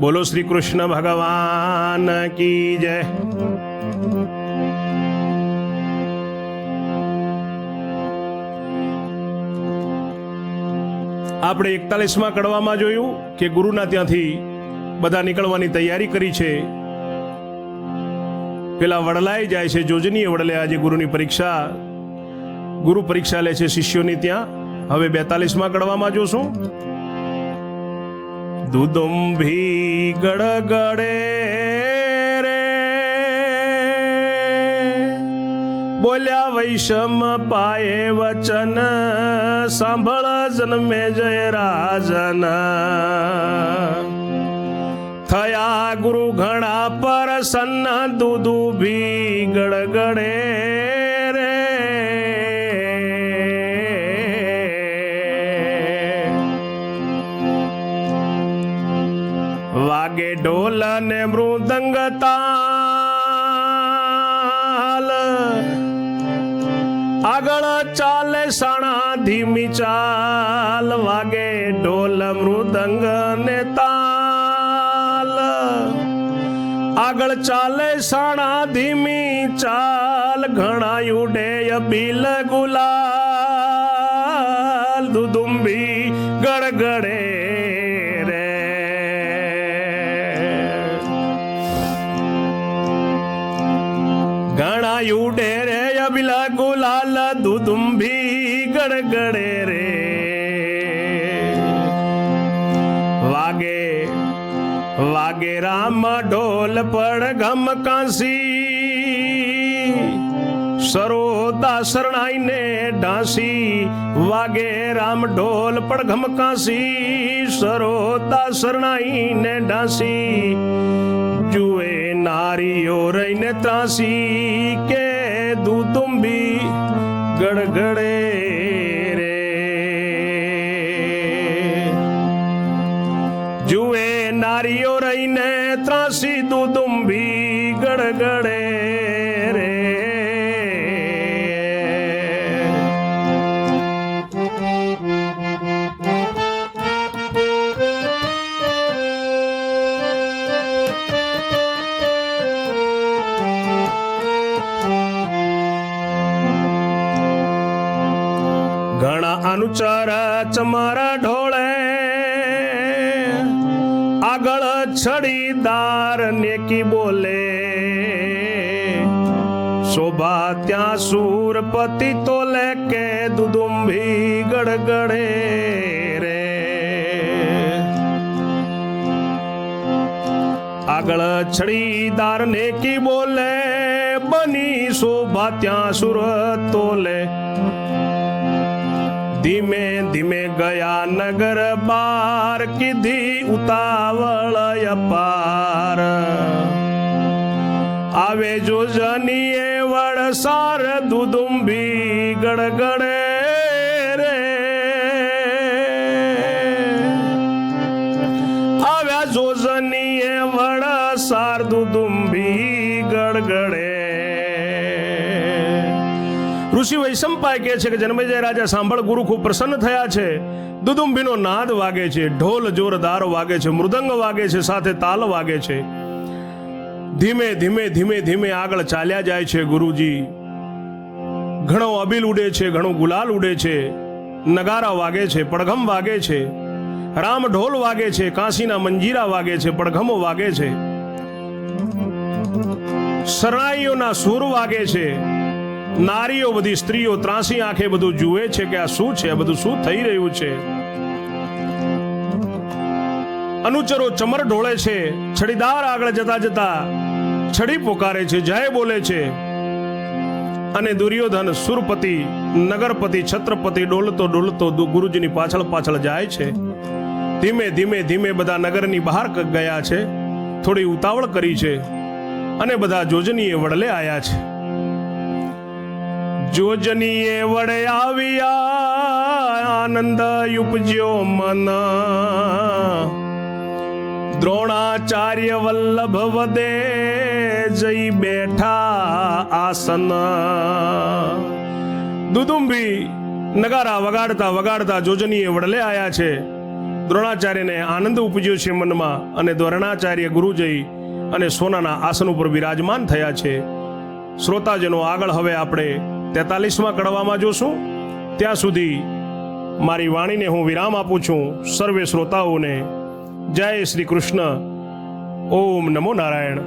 બોલો શ્રી કૃષ્ણ ભગવાન કી જય. આપણે એકતાલીસમાં કડવામાં જોયું કે ગુરુના ત્યાંથી બધા નીકળવાની તૈયારી કરી છે. પેલા વડલાઈ જાય છે જોજનીએ વડલે આજે ગુરુની પરીક્ષા, ગુરુ પરીક્ષા લે છે શિષ્યોની ત્યાં. હવે બેતાલીસમાં કડવામાં જોશું. દુદુંભી ગડગડે રે બોલ્યા વૈષમ પાયે વચન સાંભળ જન્મે જય રાજન થયા ગુરુ ઘણા પ્રસન્ન દુદુભી ગડગડે વાગે ઢોલ ને મૃદંગ આગળ ચાલે સાણા ધીમી ચાલ વાગે ઢોલ મૃદંગ ને તાલ. આગળ ચાલે સાણા ધીમી ચાલ ઘણા ઉડે બિલ ગુલાલ. દુદુંબી ગડગડે દુદુંબી ગડગડે રે વાગે વાગે રામ ઢોલ પડ ગમ કાંસી સરોતા શરણાઈને ઢાંસી વાગે રામ ઢોલ પડ ઘમ કાંસી સરોતા શરણાઈને ઢાંસી જુએ નારીઓ રહીને ત્રાસી કે દુદુંબી ગડગડે રે જુએ નારીઓ રહીને ત્રાસી દુદુંબી ગડગડે ઘણા અનુચાર ચમારા ઢોળે. આગળ છડીદાર નેકી બોલે. શોભા ત્યાં સુરપતિ તોલે કે દુદુંભી ગડગડે રે. આગળ છડીદાર નેકી બોલે. બની શોભા ત્યાં સુર તોલે. ધીમે ધીમે ગયા નગર બાર કીધી ઉતાવળ અપાર. આવે જો જનીએ વડસાર, દુદુંબી ગડગડે રે. આવ્યા જોજનીએ વડસાર, દુદુંબી ગડગડે ઋષિ વૈશંપાય કહે છે કે જન્મેજય રાજા સાંભળ, ગુરુ ખૂબ પ્રસન્ન થયા છે. દુદુંબીનો નાદ વાગે છે, ઢોલ જોરદાર વાગે છે, મૃદંગ વાગે છે, સાથે તાલ વાગે છે. ધીમે ધીમે ધીમે ધીમે આગળ ચાલ્યા જાય છે ગુરુજી. ઘણો અબીલ ઉડે છે, ઘણો ગુલાલ ઉડે છે. નગારા વાગે છે, પડઘમ વાગે છે. રામ ઢોલ વાગે છે કાંસીના મંજીરા વાગે છે, પડઘમો વાગે છે. શરણાઈઓના સૂર વાગે છે. નારીઓ બધી, સ્ત્રીઓ ત્રાસી આંખે બધું જુએ છે કે આ શું છે? આ બધું શું થઈ રહ્યું છે? અનુચરો ચમર ઢોળે છે, છડીદાર આગળ જતા જતા છડી પોકારે છે, જય બોલે છે. અને દુર્યોધન સુરપતિ, નગરપતિ, છત્રપતિ ડોલતો ડોલતો ગુરુજીની પાછળ પાછળ જાય છે. ધીમે ધીમે ધીમે બધા નગરની બહાર ગયા છે. થોડી ઉતાવળ કરી છે. અને બધા જોજનીએ વડલે આવ્યા છે. જોજનીએ વડે આવ્યા આનંદ ઉપજ્યો મન. દ્રોણાચાર્ય વલ્લભ વદે જઈ બેઠા આસન. દુદુંબી નગારા વગાડતા વગાડતા જોજનીએ વડલે આયા છે. દ્રોણાચાર્યને આનંદ ઉપજ્યો છે મનમાં અને દ્રોણાચાર્ય ગુરુ જઈ અને સોનાના આસન ઉપર બિરાજમાન થયા છે. શ્રોતાજનો આગળ હવે આપણે તેતાલીસમાં કડવામાં જોશું? ત્યાં સુધી મારી વાણીને હું વિરામ આપું છું સર્વે શ્રોતાઓને. જય શ્રી કૃષ્ણ. ઓમ નમો નારાયણ.